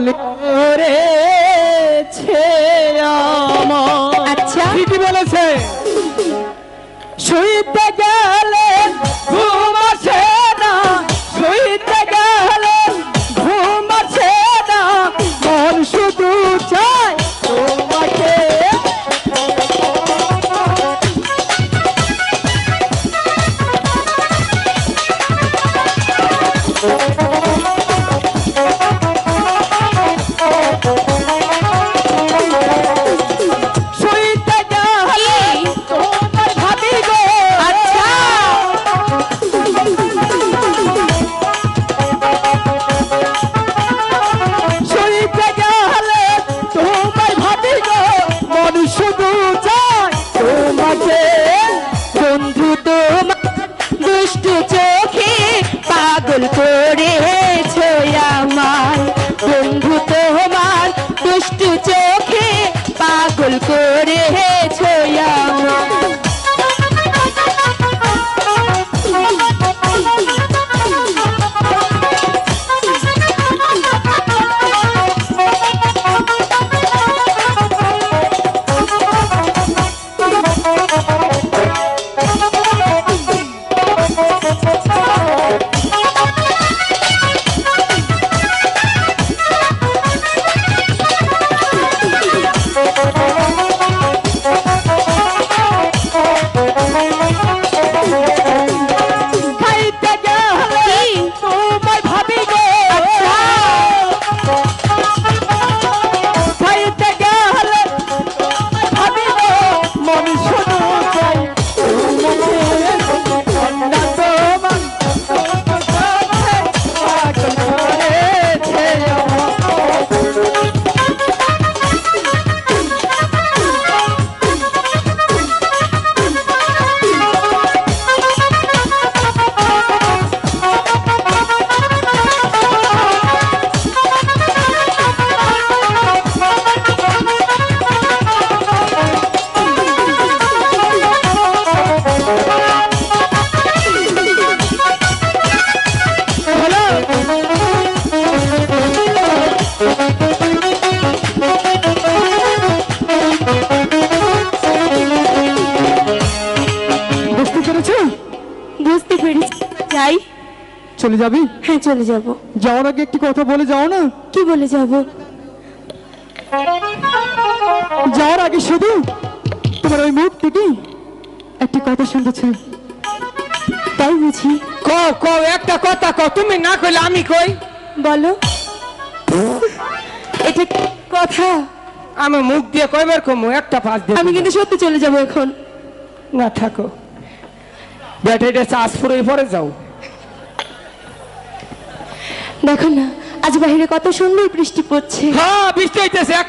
মনে করেছে আচ্ছা। ঠিকই বলেছে। শুইতে গেলে ঘুম আসে না শুইতে গেলে ঘুম আসে না। মন শুধু চায় তোমাকে। পাগল করেছ আমার বন্ধু তোমার দুষ্টু চোখে পাগল করে বুঝতে পেরেছি যাই। চলে যাবি? হ্যাঁ চলে যাব। যাওয়ার আগে একটি কথা বলে যাও না? কি বলে যাব? যাওয়ার আগে শুধু তোমার ওই মুখ থেকে একটি কথা শুনতেছে। তাই বুঝি। কও কও একটা কথা কও তুমি না কইলে আমি কই? বলো। এটা কথা? আমি মুখ দিয়ে কইবার কমু? একটা পাঁচ দিয়ে আমি কিন্তু সত্যি চলে যাব এখন। না থাকো। ব্যাটারিটা চার্জ পুরো পরে যাও। দেখো না আজ বাহিরে কত সুন্দর বৃষ্টি পড়ছে। হ্যাঁ বৃষ্টি হইতেছে এক